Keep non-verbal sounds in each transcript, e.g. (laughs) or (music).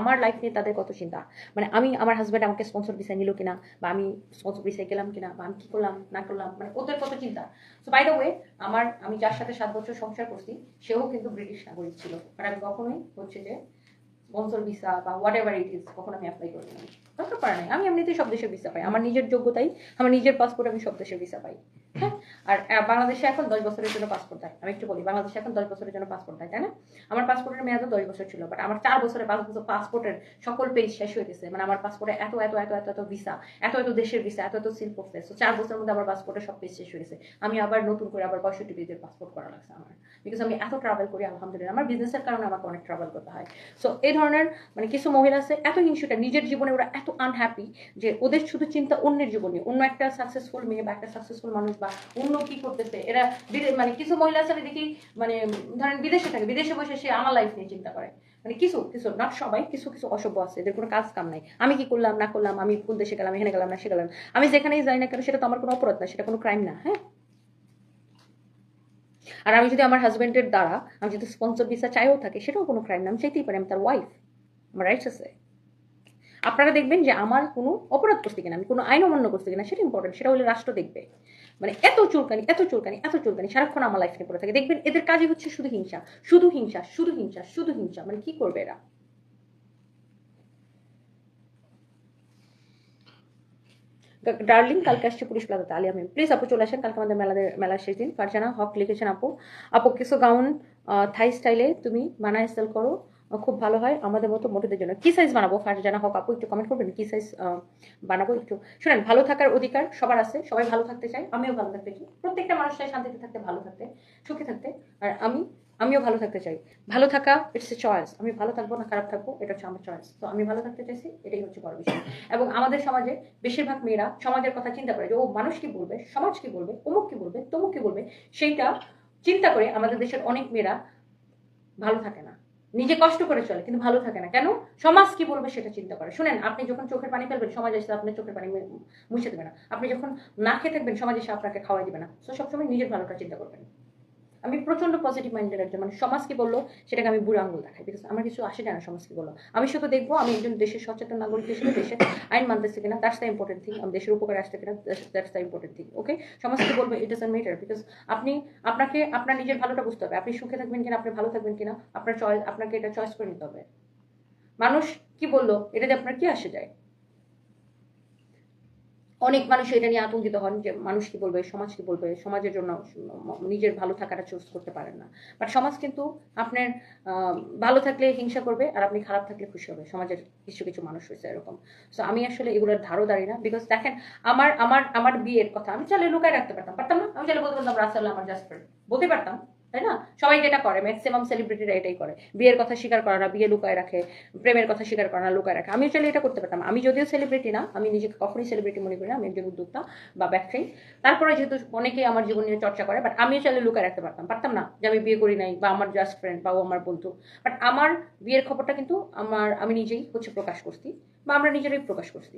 আমার লাইফ নিয়ে তাদের কত চিন্তা? মানে আমি আমার হাজব্যান্ড আমাকে স্পন্সর ভিসা নিল কিনা? বা আমি স্পন্সর ভিসায় গেলাম কিনা? বা আমি কি করলাম, না করলাম? মানে ওদের কত চিন্তা? সো বাই দ্য ওয়ে আমার, আমি যার সাথে সাত বছর সংসার করছি, সেও কিন্তু ব্রিটিশ নাগরিক ছিল। আর আমি কখনোই হচ্ছে যে স্পন্সর ভিসা বা হোয়াট এভার ইট ইজ কখন আমি অ্যাপ্লাই করি নাই দরকার পড়ে নাই। আমি এমনিতেই সব দেশের ভিসা পাই। আমার নিজের যোগ্যতাই, আমার নিজের পাসপোর্ট আমি সব দেশের ভিসা পাই। হ্যাঁ? আর বাংলাদেশে এখন দশ বছরের জন্য পাসপোর্ট দেয়। আমি একটু বলি, বাংলাদেশে এখন দশ বছরের জন্য পাসপোর্ট দেয়, তাই না? আমার পাসপোর্টের মেয়াদও দশ বছর ছিল বাট আমার চার বছরে পাঁচ বছর পাসপোর্টের সকল পেজ শেষ হয়ে গেছে। মানে আমার পাসপোর্টে এত এত এত এত এত ভিসা এত এত দেশের ভিসা এত এত সিল করতে তো চার বছরের মধ্যে আমার পাসপোর্টের সব পেজ শেষ হয়ে গেছে। আমি আবার নতুন করে আবার পঁয়ষট্টি পেজের পাসপোর্ট করা লাগছে আমার। বিকজ আমি এত ট্রাভেল করি, আলহামদুলিল্লাহ। আমার বিজনেসের কারণে আমাকে অনেক ট্রাভেল করতে হয়। সো এই ধরনের মানে কিছু মহিলা আছে, এত হিংসুটা, নিজের জীবনে ওরা এত আনহ্যাপি যে ওদের শুধু চিন্তা অন্যের জীবনে। অন্য একটা সাকসেসফুল মেয়ে বা একটা সাকসেসফুল মানুষ বা অন্য কি করতেছে? এরা মানে কিছু মহিলা আছে, আমি দেখি মানে ধরেন বিদেশে থাকে, বিদেশে বসে সে আমার লাইফ নিয়ে চিন্তা করে। মানে কিছু কিছু নট সবাই, কিছু কিছু অসভ্য আছে, এদের কোনো কাজ কাম নাই। আমি কি করলাম, না করলাম, আমি কোন দেশে গেলাম, এখানে গেলাম, না সে গেলাম, আমি যেখানেই যাই না কেন, সেটা তো আমার কোনো অপরাধ না, সেটা কোনো ক্রাইম না হ্যাঁ? আর আমি যদি আমার হাজবেন্ডের দ্বারা, আমি যদি স্পন্সর ভিসা চাইও থাকে, সেটাও কোনো ক্রাইম না, আমি চাইতেই পারি, আমি তার ওয়াইফ আমার রাইটস আছে। আপনারা দেখবেন যে আমার কোনো অপরাধ করছে কিনা, আমি কোনো আইন অমান্য করছি কিনা, সেটা ইম্পর্টেন্ট সেটা হলে রাষ্ট্র দেখবে। মানে এত চুলকানি এত চুলকানি এত চুলকানি সারাক্ষণ আমার লাইফ নিয়ে পড়ে থাকে। দেখবেন এদের কাজই হচ্ছে শুধু হিংসা শুধু হিংসা শুধু হিংসা শুধু হিংসা। মানে কি করবে এরা? ডার্লিং, কালকে আসছে পুলিশ প্লাজাতে। আলিয়া ম্যাম প্লিজ আপু চলে আসেন। কালকে আমাদের মেলাদের, মেলার শেষ দিন। ফারজানা হক লিখেছেন আপু। আপু, কিছু গাউন থাই স্টাইলে তুমি বানায় সেল করো। খুব ভালো হয়। আমাদের মতো মোটেদের জন্য। কি সাইজ বানাবো? ফারজানা হক আপু, একটু কমেন্ট করবেন? কি সাইজ বানাবো একটু? শোনেন, ভালো থাকার অধিকার সবার আছে, সবাই ভালো থাকতে চায়, আমিও ভালো থাকতে চাই। প্রত্যেকটা মানুষ চাই শান্তিতে থাকতে, ভালো থাকতে, সুখে থাকতে। আর আমি, আমিও ভালো থাকতে চাই। ভালো থাকা ইটস এ চয়েস আমি ভালো থাকব না খারাপ থাকব, এটা হচ্ছে আমার চয়েস তো আমি ভালো থাকতে চাইছি, এটাই হচ্ছে বড় বিষয়। এবং আমাদের সমাজে বেশিরভাগ মেয়েরা সমাজের কথা চিন্তা করে যে, ও মানুষ কি বলবে, সমাজ কি বলবে, অমুক কি বলবে, তমুক কি বলবে, সেইটা চিন্তা করে আমাদের দেশের অনেক মেয়েরা ভালো থাকে না। নিজে কষ্ট করে চলে, কিন্তু ভালো থাকে না। কেন? সমাজ কি বলবে সেটা চিন্তা করে। শুনেন, আপনি যখন চোখের পানি ফেলবেন সমাজ এসে আপনার চোখের পানি মুছে দেবে না। আপনি যখন না খেয়ে থাকবেন সমাজ এসে আপনাকে খাওয়াই দেবে না। তো সবসময় নিজের ভালোটা চিন্তা করবেন। আমি প্রচণ্ড পজিটিভ মাইন্ডের একজন মানে সমাজ কি বলল, সেটাকে আমি বুড়ো আঙুল দেখাই। বিকজ আমার কিছু আসে যায় না সমাজ কি বলল। আমি শুধু দেখব, আমি একজন দেশের সচেতন নাগরিক হিসেবে দেশে আইন মানতেছে কিনা দ্যাটস দ্য ইম্পর্টেন্ট থিং আমি দেশের উপকারে আসতে কিনা that's the important thing okay সমাজ কি বলবে ইট ডাজন্ট ম্যাটার বিকজ আপনি, আপনাকে, আপনার নিজের ভালোটা বুঝতে হবে। আপনি সুখে থাকবেন কিনা, আপনি ভালো থাকবেন কিনা, আপনার চয়েস আপনাকে এটা চয়েস করে নিতে হবে। মানুষ কি বলল? এটাতে আপনার কি আসে যায়? অনেক মানুষ এটা নিয়ে আতঙ্কিত হন যে মানুষ কি বলবে, সমাজ কি বলবে, সমাজের জন্য নিজের ভালো থাকাটা চুজ করতে পারেন না। বাট সমাজ কিন্তু আপনার ভালো থাকলে হিংসা করবে আর আপনি খারাপ থাকলে খুশি হবে। সমাজের কিছু কিছু মানুষ হয়েছে এরকম। সো আমি আসলে এগুলোর ধারও দাঁড়ি না বিকজ দেখেন, আমার আমার আমার বিয়ের কথা আমি চাইলে লুকায় রাখতে পারতাম। পারতাম না? আমি চাইলে বলতে পারতাম, রাসেল আমার জাস্ট বলতে পারতাম। তাই না? সবাই যেটা করে ম্যাক্সিমাম সেলিব্রিটিরা এটাই করে। বিয়ের কথা স্বীকার করে না, বিয়ে লুকায় রাখে, প্রেমের কথা স্বীকার করে না, লুকায় রাখে। আমিও চাইলে এটা করতে পারতাম আমি যদিও সেলিব্রিটি না, আমি নিজেকে কখনোই সেলিব্রিটি মনে করি না, আমি একজন উদ্যোক্তা বা ব্যবসায়ী তারপরে যেহেতু অনেকেই আমার জীবন নিয়ে চর্চা করে বাট আমিও চাইলে লুকায় রাখতে পারতাম। পারতাম না যে আমি বিয়ে করি নাই বা আমার জাস্ট ফ্রেন্ড বা ও আমার বন্ধু। বাট আমার বিয়ের খবরটা কিন্তু আমার, আমি নিজেই হচ্ছে প্রকাশ করছি বা আমরা নিজেরাই প্রকাশ করছি।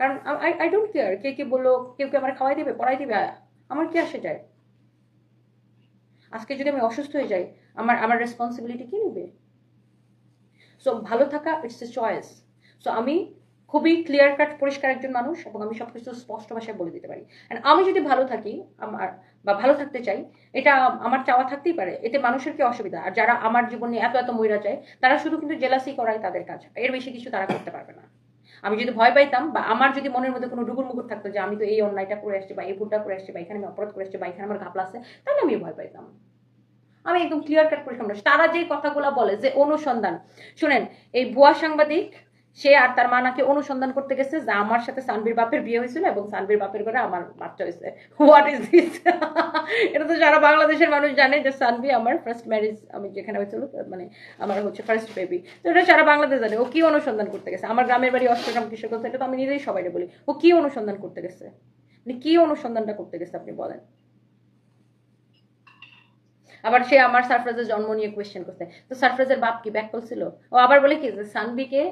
কারণ আই আই ডোন্ট কেয়ার কে কে বলল, কেউ কে আমার খাওয়াই দেবে, পড়াই দেবে? আমার কি আসে যায়? আজকে যদি আমি অসুস্থ হয়ে যাই, আমার আমার রেসপন্সিবিলিটি কি নেবে? সো ভালো থাকা ইটস এ চয়েস সো আমি খুবই ক্লিয়ার কাট পরিষ্কার একজন মানুষ এবং আমি সবকিছু স্পষ্ট ভাষায় বলে দিতে পারি। অ্যান্ড আমি যদি ভালো থাকি, আমার, বা ভালো থাকতে চাই, এটা আমার চাওয়া থাকতেই পারে। এতে মানুষের কি অসুবিধা? আর যারা আমার জীবনে এত এত মহিলা চায়, তারা শুধু কিন্তু জেলাসি করাই তাদের কাজ। এর বেশি কিছু তারা করতে পারবে না। আমি যদি ভয় পাইতাম বা আমার যদি মনের মধ্যে কোনো ডুবুর মুকুর থাকতো যে আমি তো এই অন্যায়টা করে আসছি বা এই ভুলটা করে আসছি বা এখানে আমি অপরাধ করে আসছি বা এখানে আমার ঘাপলা আছে, তাহলে আমি ভয় পাইতাম আমি একদম ক্লিয়ার কাট করে। তারা যে কথাগুলো বলে যে অনুসন্ধান, শুনেন, এই ভুয়া সাংবাদিক সে আর তার মা নাকি অনুসন্ধান করতে গেছে যে আমার সাথে সানবীর বাপের বিয়ে হয়েছিল এবং সানবীর বাপের ঘরে আমার বাচ্চা হয়েছে। হোয়াট ইজ দিস এটা তো সারা বাংলাদেশের মানুষ জানে যে সানবি আমার ফার্স্ট ম্যারেজ আমি যেখানে হয়েছিল মানে আমার হচ্ছে ফার্স্ট বেবি তো এটা সারা বাংলাদেশ জানে। ও কি অনুসন্ধান করতে গেছে? আমার গ্রামের বাড়ি অষ্টগ্রাম কিশোরগঞ্জ এটা তো আমি নিজেই সবাই বলি। ও কি অনুসন্ধান করতে গেছে? মানে কি অনুসন্ধানটা করতে গেছে আপনি বলেন? আবার সে আমার সারফ্রাজের জন্ম নিয়ে কোয়েশ্চেন করছে। তো সারফ্রাজের বাপ কি ব্যাক করছিল ও আবার বলে কি যে, সানবিকে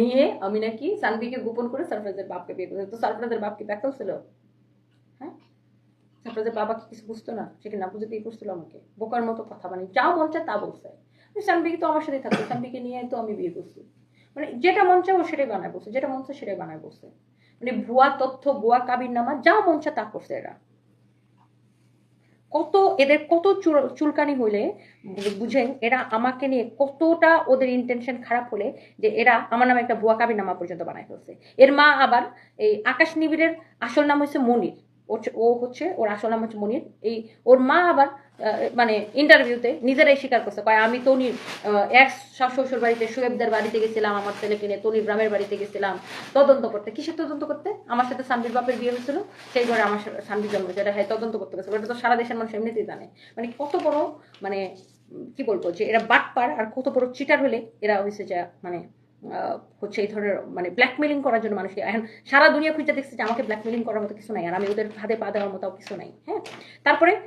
নিয়ে আমি নাকি সানবিকে গোপন করে সারফ্রাজের বাপকে বিয়ে করছে। তো সারফ্রাজের বাপ কি ব্যাক করছিল হ্যাঁ? সারফ্রাজের বাবা কি কিছু বুঝতো না? সে কি না বুঝে বিয়ে করছিল আমাকে? বোকার মতো কথা মানে যা মন চায় তা বলছে। সানবিকে তো আমার সাথেই থাকতো সানবিকে নিয়ে তো আমি বিয়ে করছি। মানে যেটা মন চায় ও সেটাই বানায় বসে যেটা মন চায় সেটাই বানায় বসে মানে ভুয়া তথ্য, ভুয়া কাবির নামা, যা মন চায় তা করছে এরা। কত এদের কত চুল- চুলকানি হলে বুঝেন, এরা আমাকে নিয়ে কতটা ওদের ইন্টেনশন খারাপ হলে যে এরা আমার নামে একটা ভুয়া কাবি নামা পর্যন্ত বানায় ফেলছে। এর মা আবার এই আকাশ নিবিড়ের আসল নাম হচ্ছে মনির। ও হচ্ছে- ওর আসল নাম হচ্ছে মনির। এই, ওর মা আবার মানে ইন্টারভিউতে নিজেরাই স্বীকার করছে। কয়, আমি তনির এক শ্বশুর বাড়িতে, সোয়েবদের বাড়িতে গেছিলাম, আমার ছেলেকে নিয়ে তনির গ্রামের বাড়িতে গেছিলাম। তদন্ত করতে, কিসের তদন্ত করতে? আমার সাথে সানবির বাপের বিয়ে হয়েছিল, সেই ঘরে আমার সানবির জন্ম যেটা হ্যাঁ তদন্ত করতে গেছে। ওটা তো সারা দেশের মানুষ এমনিতেই জানে। মানে কত বড় মানে কি বলব যে, এরা বাটপার, আর কত বড় চিটার হলে এরা হয়েছে যে মানে হচ্ছে এই ধরনের মানে ব্ল্যাকমেলিং করার জন্য মানুষকে। এখন সারা দুনিয়া খুঁজে দেখছে যে আমাকে ব্ল্যাকমেলিং করার মতো কিছু নাই, আর আমি ওদের হাতে পা দেওয়ার মতো কিছু নাই হ্যাঁ? তারপরে,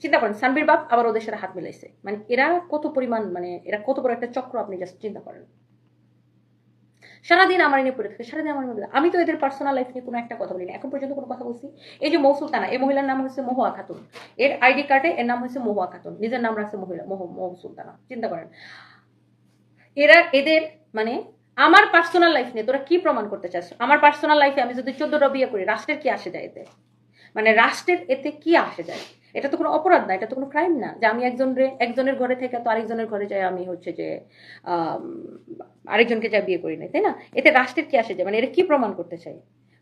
চিন্তা করেন, সানবির বাপ আবার ওদের সাথে হাত মিলাইছে। মানে এরা কত পরিমাণ মানে এরা কত বড় একটা চক্র আপনি জাস্ট চিন্তা করেন। সারাদিন আমার নিয়ে পড়ে থাকে, সারাদিন আমার নিয়ে আমি তো এদের পার্সোনাল লাইফ নিয়ে কোনো একটা কথা বলিনি। এখন পর্যন্ত কোনো কথা বলছি। এই যে মৌসুল তানা, এই মহিলার নাম হচ্ছে মহুয়া খাতুন। এর আইডি কার্ডে এর নাম হচ্ছে মহুয়া খাতুন। নিজের নাম রাখছে মহিলা, মহ- মৌসুল তানা। চিন্তা করেন। এরা, এদের মানে আমার পার্সোনাল লাইফ নিয়ে, তোরা কি প্রমাণ করতে চাস? আমার পার্সোনাল লাইফে আমি যদি চোদ্দটা বিয়ে করি, রাষ্ট্রের কি আসে যায় এতে? মানে রাষ্ট্রের এতে কি আসে যায়? এটা তো কোনো অপরাধ না, এটা তো কোনো ক্রাইম না। যে আমি একজন একজনের ঘরে থেকে তো আরেকজনের ঘরে যাই আমি হচ্ছে যে আরেকজনকে যা বিয়ে করি নাই, তাই না? এতে রাষ্ট্রের কি আসে যায়? মানে এটা কি প্রমাণ করতে চাই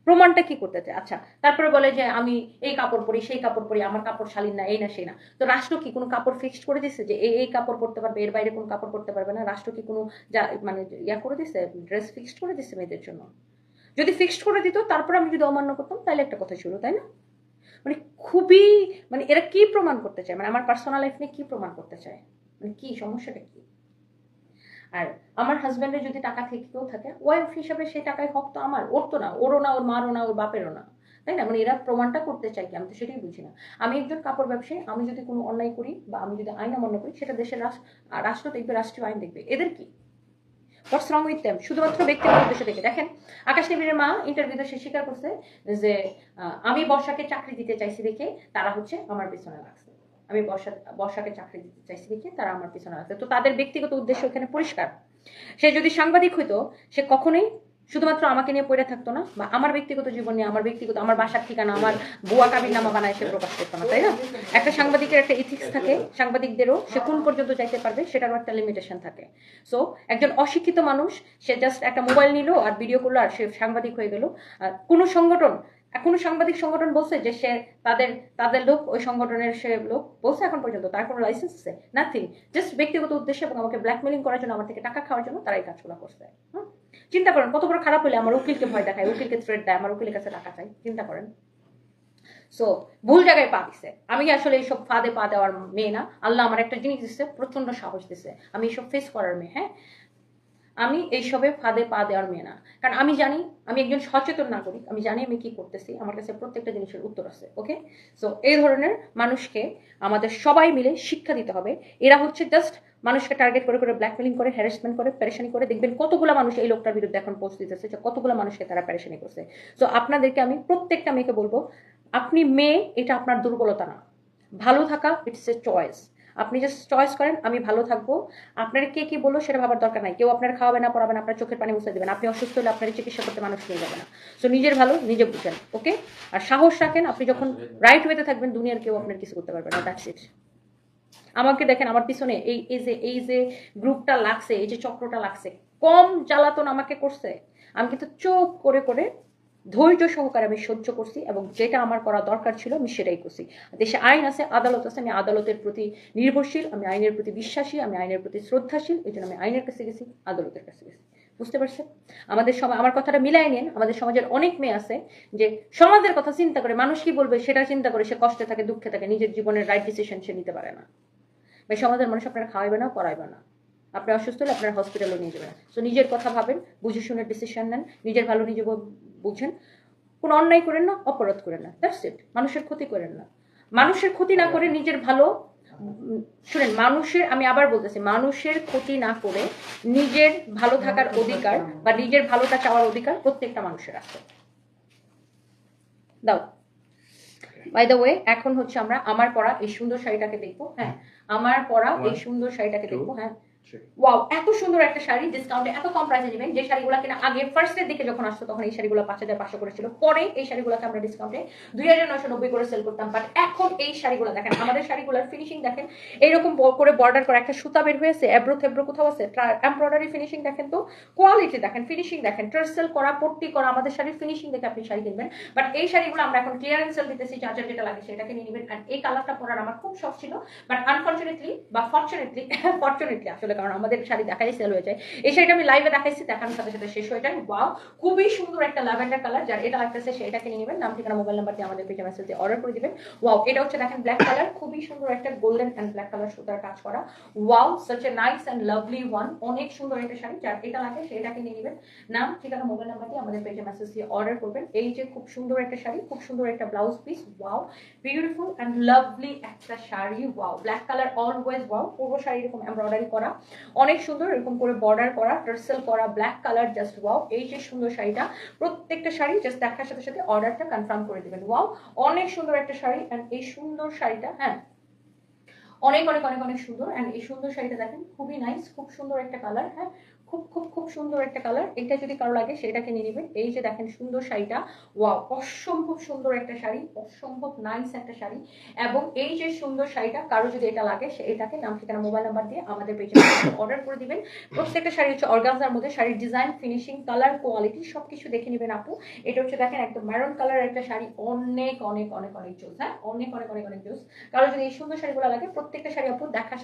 প্রমাণটা কি করতে চায়? আচ্ছা তারপরে বলে যে আমি এই কাপড় পরি, সেই কাপড় পরি, আমার কাপড় শালীন না, এই না, সেই না। তো রাষ্ট্র কি কোনো কাপড় ফিক্সড করে দিচ্ছে যে এই এই কাপড় পরতে পারবে, এর বাইরে কোনো কাপড় পরতে পারবে না? রাষ্ট্র কি কোনো যা মানে ইয়া করে দিচ্ছে ড্রেস ফিক্সড করে দিচ্ছে মেয়েদের জন্য? যদি ফিক্সড করে দিত, তারপর আমি যদি অমান্য করতাম, তাহলে একটা কথা ছিল, তাই না? মানে খুবই মানে এরা কি প্রমাণ করতে চায়? মানে আমার পার্সোনাল লাইফ নিয়ে কি প্রমাণ করতে চায়? মানে কি, সমস্যাটা কি? আর আমার হাজব্যান্ডের যদি টাকা থেকেও থাকে ওয়াইফ হিসাবে সেই টাকায় হক তো আমার, ওর তো না, ওরও না, ওর মারও না, ওর বাপেরও না। তাই না? মানে এরা প্রমাণটা করতে চাই কি, আমি তো সেটাই বুঝি না। আমি একজন কাপড় ব্যবসায়ী, আমি যদি কোনো অন্যায় করি বা আমি যদি আইন অমান্য করি, সেটা দেশের রাষ্ট্র দেখবে রাষ্ট্রীয় আইন দেখবে। এদের কি? শুধুমাত্র ব্যক্তিগত উদ্দেশ্য থেকে। দেখেন, আকাশ নিবিড়ের মা ইন্টারভিউতে সে স্বীকার করছে যে আমি বর্ষাকে চাকরি দিতে চাইছি দেখে তারা হচ্ছে আমার পেছনে লাগছে। আমি বর্ষা বর্ষাকে চাকরি দিতে চাইছি দেখে তারা আমার পিছনে লাগছে তো তাদের ব্যক্তিগত উদ্দেশ্য এখানে পরিষ্কার। সে যদি সাংবাদিক হইতো সে কখনোই শুধুমাত্র আমাকে নিয়ে পড়ে থাকতো না বা আমার ব্যক্তিগত জীবন নিয়ে আমার ব্যক্তিগত আমার বাসার ঠিকানা আমার বুয়া কাবির নামা বানায় সে প্রকাশ করতো না তাই না? একটা সাংবাদিকের একটা ইথিক্স থাকে সাংবাদিকদেরও সে কোন পর্যন্ত যাইতে পারবে সেটারও একটা লিমিটেশন থাকে। সো একজন অশিক্ষিত মানুষ সে জাস্ট একটা মোবাইল নিল আর ভিডিও করল আর সে সাংবাদিক হয়ে গেল। আর কোনো সংগঠন কোনো সাংবাদিক সংগঠন বলছে যে সে তাদের তাদের লোক, ওই সংগঠনের সে লোক বলছে এখন পর্যন্ত, তার কোনো লাইসেন্স আছে? নাথিং জাস্ট ব্যক্তিগত উদ্দেশ্য এবং আমাকে ব্ল্যাকমেলিং করার জন্য, আমার থেকে টাকা খাওয়ার জন্য তারা এই কাজগুলো করছে। চিন্তা করেন, কত বড় খারাপ হলে আমার উকিলকে ভয় দেখায়, উকিলকে থ্রেট দেয়, আমার উকিলের কাছে টাকা চাই, চিন্তা করেন। সো ভুল জায়গায় পা দিছে। আমি আসলে এইসব ফাঁদে পা দেওয়ার মেয়ে না। আল্লাহ আমার একটা জিনিস দিচ্ছে প্রচণ্ড সাহস দিছে। আমি এইসব ফেস করার মেয়ে হ্যাঁ? আমি এইসবে ফাঁদে পা দেওয়ার মেয়ে না। কারণ আমি জানি, আমি একজন সচেতন নাগরিক, আমি জানি আমি কি করতেছি, আমার কাছে প্রত্যেকটা জিনিসের উত্তর আছে, ওকে? সো এই ধরনের মানুষকে আমাদের সবাই মিলে শিক্ষা দিতে হবে। এরা হচ্ছে জাস্ট মানুষকে টার্গেট করে করে ব্ল্যাকমেলিং করে হ্যারাসমেন্ট করে প্যারেশানি করে। দেখবেন কতগুলো মানুষ এই লোকটার বিরুদ্ধে এখন পোস্ট দিতেছে, যে কতগুলো মানুষকে তারা প্যারেশানি করছে। সো আপনাদেরকে আমি প্রত্যেকটা মেয়েকে বলব, আপনি মেয়ে, এটা আপনার দুর্বলতা না। ভালো থাকা ইটস এ চয়েস আপনি জাস্ট চয়েস করেন, আমি ভালো থাকব। আপনার কে কি বলল সেটা ভাবার দরকার নাই। কেউ আপনার খাওয়াবে না, পড়াবে না, আপনার চোখের পানি মুছে দেবেন। আপনি অসুস্থ হলে আপনার চিকিৎসা করতে মানুষ নিয়ে যাবে না। সো নিজের ভালো, নিজে বুঝেন ওকে আর সাহস রাখেন, আপনি যখন রাইট ওয়েতে থাকবেন, দুনিয়ার কেউ আপনার কিছু করতে পারবে না দ্যাটস ইট আমাকে দেখেন, আমার পিছনে এই এই যে এই যে গ্রুপটা লাগছে, এই যে চক্রটা লাগছে, কম জ্বালাতন আমাকে করছে। আমি কিন্তু চোখ করে করে ধৈর্য সহকারে আমি সহ্য করছি এবং যেটা আমার করা দরকার ছিল আমি সেটাই করছি। দেশে আইন আছে, আদালত আছে, আমি আদালতের প্রতি নির্ভরশীল, আমি আইনের প্রতি বিশ্বাসী, আমি আইনের প্রতি শ্রদ্ধাশীল, এই জন্য আমি আইনের কাছে গেছি, আদালতের কাছে গেছি। বুঝতে পারছেন? আমাদের সমাজ, আমার কথাটা মিলাই নেন, আমাদের সমাজের অনেক মেয়ে আছে যে সমাজের কথা চিন্তা করে মানুষ কি বলবে সেটা চিন্তা করে সে কষ্টে থাকে, দুঃখে থাকে, নিজের জীবনের রাইট ডিসিশন সে নিতে পারে না। বা সমাজের মানুষ আপনারা খাওয়াইবে না, পড়াইবে না। আপনি অসুস্থ হলে আপনার হসপিটালও নিয়ে যাবেন। সো নিজের কথা ভাবেন, বুঝে শুনে ডিসিশন নেন, নিজের ভালো নিজে বুঝেন কোনো অন্যায় করেন না অপরাধ করেন না দ্যাটস ইট মানুষের ক্ষতি করেন না। মানুষের ক্ষতি না করে নিজের ভালো শুনেন মানুষের আমি আবার বলতেছি মানুষের ক্ষতি না করে নিজের ভালো থাকার অধিকার বা নিজের ভালোটা চাওয়ার অধিকার প্রত্যেকটা মানুষের আছে। দাও। বাই দ্য ওয়ে এখন হচ্ছে আমরা আমার পরা এই সুন্দর শাড়িটাকে দেখব হ্যাঁ আমার পরা এই সুন্দর শাড়িটাকে দেখব হ্যাঁ। ওয়াও এত সুন্দর একটা শাড়ি ডিসকাউন্টে এত কম প্রাইসে নেবেন। যে শাড়িগুলো কিনা আগে দিকে যখন আসতো, তখন এই শাড়িগুলো পাঁচ হাজার পাঁচশো করে ছিল পরে এই শাড়িগুলোকে আমরা ডিসকাউন্টে দুই হাজার নশো নব্বই করে সেল করতাম। বাট এখন এই শাড়িগুলো দেখেন, আমাদের শাড়িগুলোর ফিনিশিং দেখেন এইরকম করে বর্ডার করা একটা সুতা বের হয়েছে এব্রো থেব্রো কোথাও আছে? এমব্রয়ডারি ফিনিশিং দেখেন তো? কোয়ালিটি দেখেন ফিনিশিং দেখেন টার্সেল করা, পট্টি করা, আমাদের শাড়ির ফিনিশিং দেখে আপনি শাড়ি কিনবেন। বাট এই শাড়িগুলো আমরা এখন ক্লিয়ারেন্স সেল দিতেছি, যার যেটা লাগে সেটাকে নিয়ে নেবেন। এই কালারটা পরার আমার খুব শখ ছিল। বাট আনফর্চুনেটলি বা ফর্চুনেটলি ফর্চুনেটলি (laughs) আসলে কারণ আমাদের শাড়ি দেখাই সেল হয়ে যায়। এই শাড়িটা আমি লাইভে দেখাইছি, দেখানোর সাথে সাথে শেষ হয়ে যায়। ওয়াও খুবই সুন্দর একটা ল্যাভেন্ডার কালার যার এটা লাগতেছে সেটাকে নিয়ে নেবেন। নাম, ঠিকানা মোবাইল নাম্বার দিয়ে আমাদের পেজে মেসেজ দিয়ে অর্ডার করে দিবেন। ওয়াও এটা হচ্ছে দেখেন ব্ল্যাক কালার খুবই সুন্দর একটা গোল্ডেন অ্যান্ড ব্ল্যাক কালার সুতার কাজ করা। Wow such a nice and lovely one অনেক সুন্দর একটা শাড়ি, যার এটা লাগে, সেটা কিনে নেবেন। নাম, ঠিকানা মোবাইল নাম্বার দিয়ে আমাদের পেজে মেসেজ দিয়ে অর্ডার করবেন। এই যে খুব সুন্দর একটা শাড়ি, খুব সুন্দর একটা blouse piece wow beautiful and lovely একটা sari. Wow black colour always wow পুরো শাড়ি এরকম এমব্রয়ডারি করা। অনেক সুন্দর, এরকম করে বর্ডার করা টার্সেল করা ব্ল্যাক কালার জাস্ট ওয়াও এই যে সুন্দর শাড়িটা, প্রত্যেকটা শাড়ি জাস্ট দেখার সাথে সাথে অর্ডারটা কনফার্ম করে দেবেন। ওয়াও অনেক সুন্দর একটা শাড়ি অ্যান্ড এই সুন্দর শাড়িটা হ্যাঁ। অনেক অনেক অনেক অনেক সুন্দর অ্যান্ড এই সুন্দর শাড়িটা দেখেন, খুবই নাইস খুব সুন্দর একটা কালার হ্যাঁ। খুব খুব খুব সুন্দর একটা কালার এটা যদি কারও লাগে, সেটাকে নিয়ে নেবেন। এই যে দেখেন সুন্দর শাড়িটা। ওয়াও অসম্ভব সুন্দর একটা শাড়ি। অসম্ভব নাইস একটা শাড়ি। এবং এই যে সুন্দর শাড়িটা, কারও যদি এটা লাগে, সে এটাকে নাম ঠিকানা মোবাইল নাম্বার দিয়ে আমাদের পেজে অর্ডার (coughs) করে দিবেন। প্রত্যেকটা শাড়ি হচ্ছে অর্গানজার মধ্যে। শাড়ির ডিজাইন ফিনিশিং কালার কোয়ালিটি সবকিছু দেখে নেবেন আপু। এটা হচ্ছে দেখেন একদম ম্যারন কালার একটা শাড়ি। অনেক অনেক অনেক অনেক জোস হ্যাঁ? অনেক অনেক অনেক অনেক জোস কারও যদি এই সুন্দর শাড়িগুলো লাগে, প্রত্যেকটা শাড়ি আপু দেখা